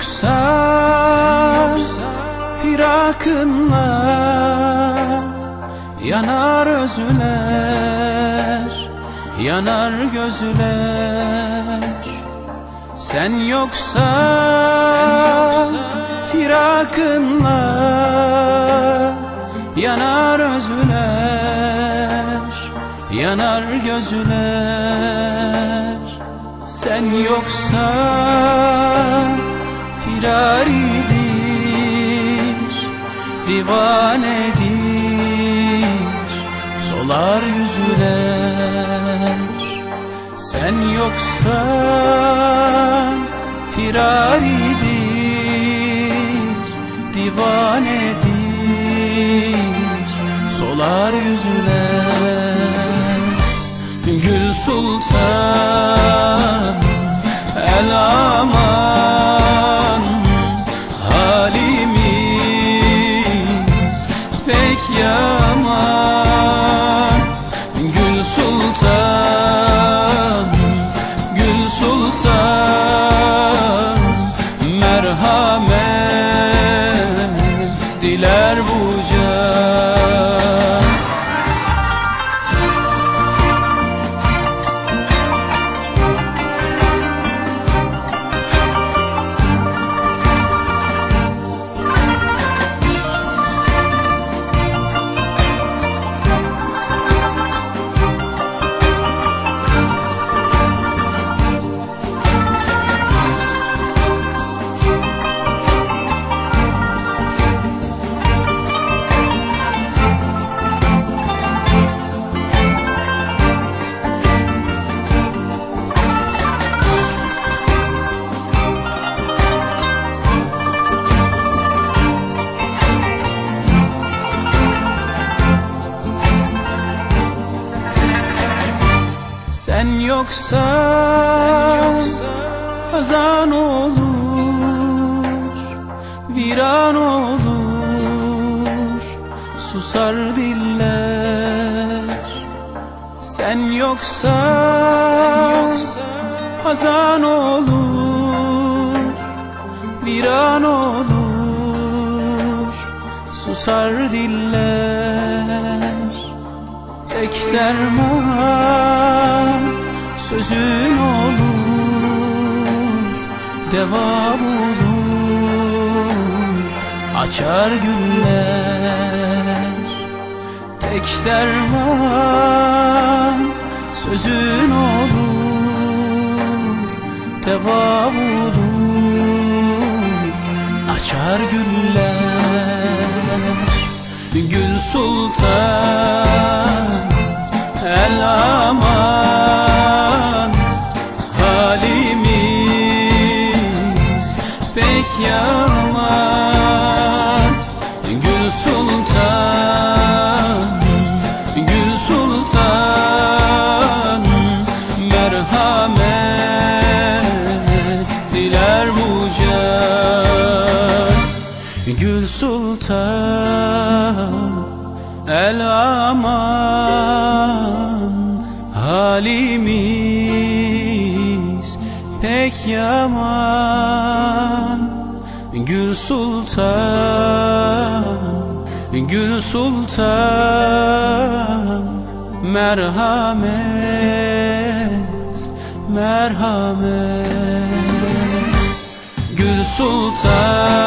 Sen yoksan firakınla Yanar özüler, yanar gözüler Sen yoksan firakınla Yanar özüler, yanar gözüler Sen yoksan firaridir, divanedir. Solar yüzüler Sen yoksan firaridir, divanedir. Solar yüzüler Gül Sultan El aman pek Sen yoksan hazan olur, viran olur, susar diller. Sen yoksan hazan olur, viran olur, susar diller. Tek derman sözün olur Devam olur. Açar güller Tek derman sözün olur Devam olur. Açar güller Gül Sultan yaman Gül Sultan Gül Sultan Merhamet diler bu can. Gül Sultan El aman halimiz pek yaman Gül Sultan Gül Sultan Merhamet Merhamet. Gül Sultan